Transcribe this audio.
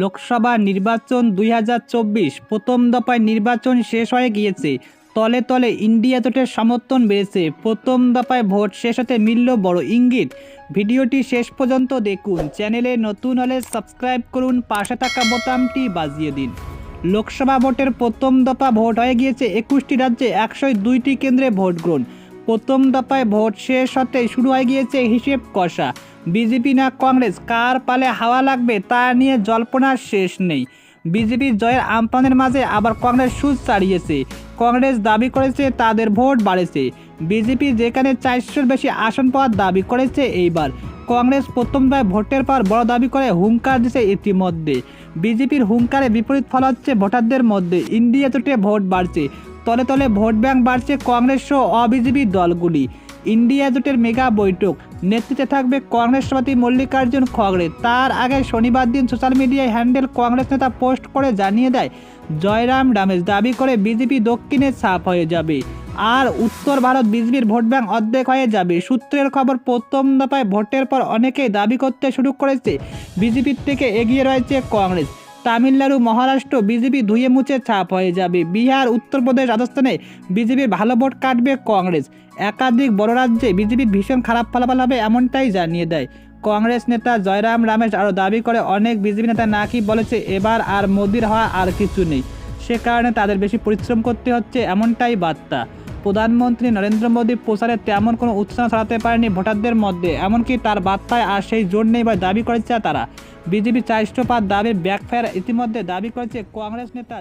লোকসভা নির্বাচন দুই হাজার চব্বিশ প্রথম দফায় নির্বাচন শেষ হয়ে গিয়েছে। তলে তলে ইন্ডিয়া জোটের সমর্থন বেড়েছে। প্রথম দফায় ভোট শেষ হতে মিলল বড় ইঙ্গিত। ভিডিওটি শেষ পর্যন্ত দেখুন। চ্যানেলে নতুন হলে সাবস্ক্রাইব করুন। পাশে থাকা বোতামটি বাজিয়ে দিন। লোকসভা ভোটের প্রথম দফা ভোট হয়ে গিয়েছে একুশটি রাজ্যে একশো দুইটি কেন্দ্রে ভোট গ্রহণ প্রথম দফায় ভোট শেষ হতে শুরু হয়ে গিয়েছে হিসেব কষা। বিজেপি না কংগ্রেস, কার পালে হাওয়া লাগবে তা নিয়ে জল্পনার শেষ নেই। বিজেপির জয়ের আমপানের মাঝে আবার কংগ্রেস সুদ ছাড়িয়েছে কংগ্রেস দাবি করেছে তাদের ভোট বাড়েছে। বিজেপি যেখানে চারশোর বেশি আসন পাওয়ার দাবি করেছে এইবার। কংগ্রেস প্রথমবার ভোটের পর বড় দাবি করে হুঙ্কার দিছে ইতিমধ্যে। বিজেপির হুঙ্কারে বিপরীত ফল হচ্ছে ভোটারদের মধ্যে। ইন্ডিয়া জোটে ভোট বাড়ছে। তলে তলে ভোট ব্যাংক বাড়ছে কংগ্রেস সহ অবিজেপি দলগুলি। ইন্ডিয়া জোটের মেগা বৈঠক। নেতৃত্বে থাকবে কংগ্রেস সভাপতি মল্লিকার্জুন খড়গে তার আগে শনিবার দিন সোশ্যাল মিডিয়ায় হ্যান্ডেল কংগ্রেস নেতা পোস্ট করে জানিয়ে দেয়, জয়রাম রামেশ দাবি করে বিজেপি দক্ষিণে সাফ হয়ে যাবে আর উত্তর ভারত বিজেপির ভোট ব্যাংক অর্ধেক হয়ে যাবে। সূত্রের খবর, প্রথম দফায় ভোটের পর অনেকেই দাবি করতে শুরু করেছে। বিজেপির থেকে এগিয়ে রয়েছে কংগ্রেস। তামিলনাড়ু, মহারাষ্ট্র, বিজেপি ধুয়ে মুছে ছাপ হয়ে যাবে। বিহার, উত্তরপ্রদেশ রাজস্থানে বিজেপির ভালো ভোট কাটবে কংগ্রেস। একাধিক বড় রাজ্যে বিজেপির ভীষণ খারাপ ফলাফল হবে এমনটাই জানিয়ে দেয়। কংগ্রেস নেতা জয়রাম রামেশ আরও দাবি করে, অনেক বিজেপি নেতা নাকি বলেছে এবার আর মোদির হওয়া আর কিছু নেই। সে কারণে তাদের বেশি পরিশ্রম করতে হচ্ছে এমনটাই বার্তা। প্রধানমন্ত্রী নরেন্দ্র মোদী প্রচারে তেমন কোনো উৎসাহ ছড়াতে পারেনি ভোটারদের মধ্যে, এমনকি তার বার্তায় আর সেই জোর নেই বা দাবি করেছে তারা। বিজেপি চারশো পাঁচ দাবির ব্যাকফায়ার ইতিমধ্যে দাবি করেছে কংগ্রেস নেতা